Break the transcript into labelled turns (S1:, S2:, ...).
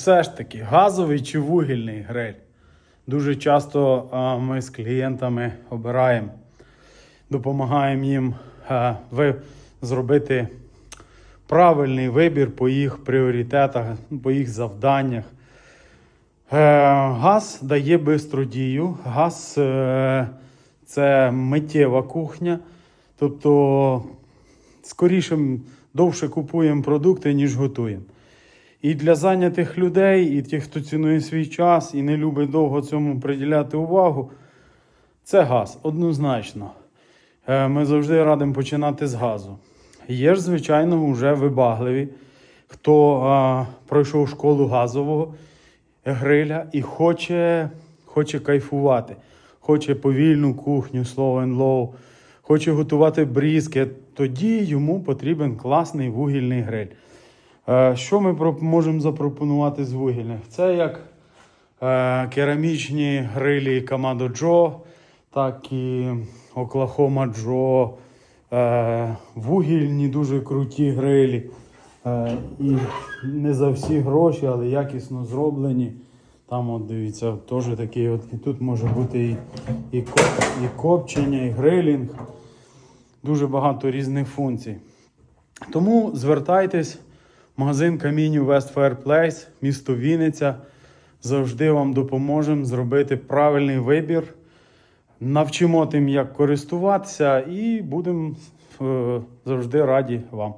S1: Все ж таки, газовий чи вугільний гриль. Дуже часто а, ми з клієнтами обираємо, допомагаємо їм а, ви, зробити правильний вибір по їх пріоритетах, по їх завданнях. Е, Газ дає бистру дію. Газ е, це миттєва кухня. Тобто, скоріше, довше купуємо продукти, ніж готуємо. І для зайнятих людей, і тих, хто цінує свій час і не любить довго цьому приділяти увагу, це газ, однозначно. Е, Ми завжди радимо починати з газу. Є ж, звичайно, вже вибагливі, хто а, пройшов школу газового гриля і хоче, хоче кайфувати, хоче повільну кухню, slow and low, хоче готувати брізкет, тоді йому потрібен класний вугільний гриль. Е, Що ми можемо запропонувати з вугільних? Це як е, керамічні грилі Камадо Джо, так і Оклахома Джо, е, вугільні дуже круті грилі. І не за всі гроші, але якісно зроблені. Там, от дивіться, теж такий от, і тут може бути і, і, коп, і копчення, і грилінг. Дуже багато різних функцій. Тому звертайтесь, магазин камінів West Fireplace, місто Вінниця. Завжди вам допоможемо зробити правильний вибір. Навчимо тим, як користуватися, і будемо е, завжди раді вам.